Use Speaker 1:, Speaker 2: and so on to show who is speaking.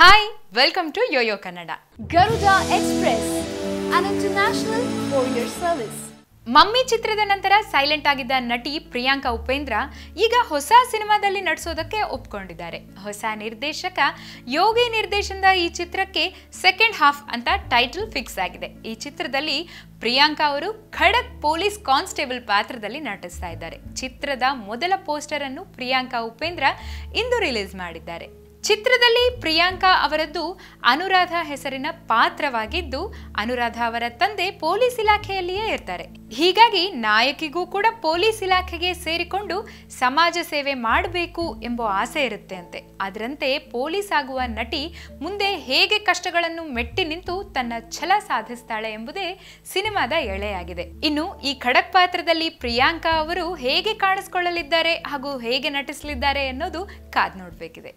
Speaker 1: Hi welcome to Yoyo Kannada
Speaker 2: Garuda express an international courier service.
Speaker 1: Mummy ಚಿತ್ರದ ನಂತರ silent ಆಗಿದ್ದ ನಟಿ ಪ್ರಿಯಾಂಕಾ ಉಪೇಂದ್ರ ಈಗ ಹೊಸ ಸಿನಿಮಾದಲ್ಲಿ ನಟಿಸೋದಕ್ಕೆ ಒಪ್ಕೊಂಡಿದ್ದಾರೆ. ಹೊಸ ನಿರ್ದೇಶಕ ಯೋಗಿ ನಿರ್ದೇಶನದ ಈ ಚಿತ್ರಕ್ಕೆ ಸೆಕೆಂಡ್ ಹಾಫ್ ಅಂತ ಟೈಟಲ್ ಫಿಕ್ಸ್ ಆಗಿದೆ. ಈ ಚಿತ್ರದಲ್ಲಿ ಪ್ರಿಯಾಂಕಾ ಅವರು ಖಡಕ್ ಪೊಲೀಸ್ ಕಾನ್ಸ್ಟೇಬಲ್ ಪಾತ್ರದಲ್ಲಿ ನಟಿಸ್ತಾ ಇದ್ದಾರೆ. ಚಿತ್ರದ ಮೊದಲ ಪೋಸ್ಟರ್ ಅನ್ನು ಪ್ರಿಯಾಂಕಾ ಉಪೇಂದ್ರ ಇಂದು ರಿಲೀಸ್ ಮಾಡಿದ್ದಾರೆ. ಚಿತ್ರದಲ್ಲಿ ಪ್ರಿಯಾಂಕಾ ಅವರದ್ದು ಅನುರಾಧ ಹೆಸರಿನ ಪಾತ್ರವಾಗಿದ್ದು, ಅನುರಾಧ ಅವರ ತಂದೆ ಪೊಲೀಸ್ ಇಲಾಖೆಯಲ್ಲಿಯೇ ಇರ್ತಾರೆ. ಹೀಗಾಗಿ ನಾಯಕಿಗೂ ಕೂಡ ಪೊಲೀಸ್ ಇಲಾಖೆಗೆ ಸೇರಿಕೊಂಡು ಸಮಾಜ ಸೇವೆ ಮಾಡಬೇಕು ಎಂಬ ಆಸೆ ಇರುತ್ತೆ ಅಂತೆ ಅದರಂತೆ ಪೊಲೀಸ್ ಆಗುವ ನಟಿ ಮುಂದೆ ಹೇಗೆ ಕಷ್ಟಗಳನ್ನು ಮೆಟ್ಟಿ ನಿಂತು ತನ್ನ ಛಲ ಸಾಧಿಸ್ತಾಳೆ ಎಂಬುದೇ ಸಿನಿಮಾದ ಎಳೆಯಾಗಿದೆ. ಇನ್ನು ಈ ಖಡಕ್ ಪಾತ್ರದಲ್ಲಿ ಪ್ರಿಯಾಂಕಾ ಅವರು ಹೇಗೆ ಕಾಣಿಸ್ಕೊಳ್ಳಲಿದ್ದಾರೆ ಹಾಗೂ ಹೇಗೆ ನಟಿಸಲಿದ್ದಾರೆ ಅನ್ನೋದು ಕಾದ್ ನೋಡಬೇಕಿದೆ.